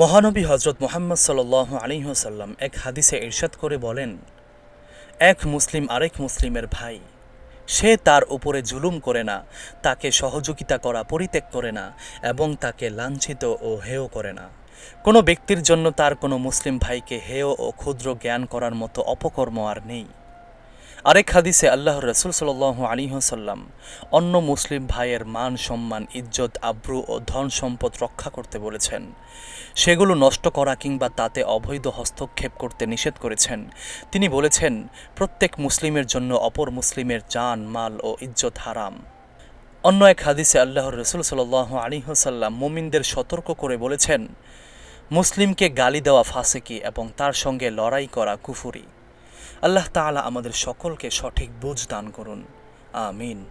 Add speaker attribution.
Speaker 1: মহানবী হজরত মোহাম্মদ সাল আলিহাসাল্লাম এক হাদিসে ইরশাদ করে বলেন, এক মুসলিম আরেক মুসলিমের ভাই, সে তার উপরে জুলুম করে না, তাকে সহযোগিতা করা পরিত্যাগ করে না এবং তাকে লাঞ্ছিত ও হেয় করে না। কোনো ব্যক্তির জন্য তার কোনো মুসলিম ভাইকে হেয় ও ক্ষুদ্র জ্ঞান করার মতো অপকর্ম আর নেই। আরেক হাদিসে আল্লাহর রসুল সাল আলিহাসাল্লাম অন্য মুসলিম ভাইয়ের মান সম্মান, ইজ্জত, আব্রু ও ধন সম্পদ রক্ষা করতে বলেছেন। সেগুলো নষ্ট করা কিংবা তাতে অবৈধ হস্তক্ষেপ করতে নিষেধ করেছেন। তিনি বলেছেন, প্রত্যেক মুসলিমের জন্য অপর মুসলিমের জান, মাল ও ইজ্জত হারাম। অন্য এক হাদিসে আল্লাহর রসুল সাল আলিহাসাল্লাম মুমিনদের সতর্ক করে বলেছেন, মুসলিমকে গালি দেওয়া ফাসেকি এবং তার সঙ্গে লড়াই করা কুফুরি। আল্লাহ তালা আমাদের সকলকে সঠিক বুঝ দান করুন। আমিন।